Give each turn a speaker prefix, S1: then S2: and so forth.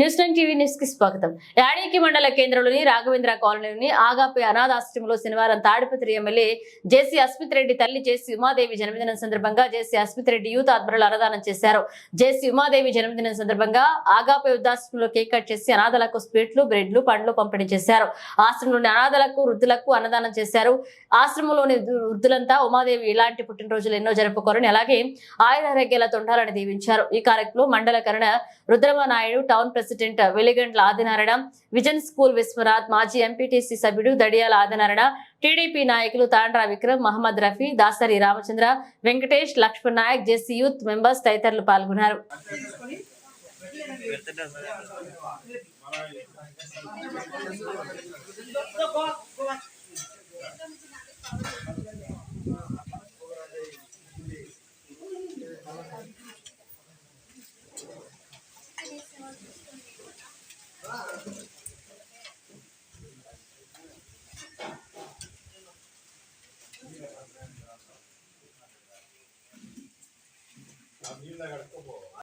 S1: News nine TV న్యూస్కి స్వాగతం. యాడేకి మండల కేంద్రంలోని రాఘవేంద్ర కాలనీలోని ఆగాపి అనాథాశ్రమంలో శనివారం తాడిపత్రి ఎమ్మెల్యే జేసీ అస్మిత్ రెడ్డి తల్లి జేసీ ఉమాదేవి జన్మదినం సందర్భంగా జేసీ అస్మిత్ రెడ్డి యూత్ ఆధ్వర్యంలో అన్నదానం చేశారు. జేసీ ఉమాదేవి జన్మదినం సందర్భంగా ఆగాపి వృద్ధాశ్రమంలో కేక్ కట్ చేసి అనాథలకు స్వీట్లు బ్రెడ్లు పండ్లు పంపిణీ చేశారు. ఆశ్రమంలోని అనాథలకు వృద్ధులకు అన్నదానం చేశారు. ఆశ్రమంలోని వృద్ధులంతా ఉమాదేవి ఇలాంటి పుట్టినరోజులు ఎన్నో జరుపుకోరని అలాగే ఆయురారోగ్యాలతో ఉండాలని దీవించారు. ఈ కార్యక్రమంలో మండల Karana Rudrama Naidu town president Veligandla Adinarayana vision school Vishwanath మాజీ ఎంపీటీసీ సభ్యుడు దడియాల ఆదినారాయణ టీడీపీ నాయకులు తాండ్రా విక్రమ్ మహమ్మద్ రఫీ దాసరి రామచంద్ర వెంకటేష్ లక్ష్మణ్ నాయక్ జేసీ యూత్ మెంబర్స్ తదితరులు పాల్గొన్నారు
S2: Thank you. Tamiya.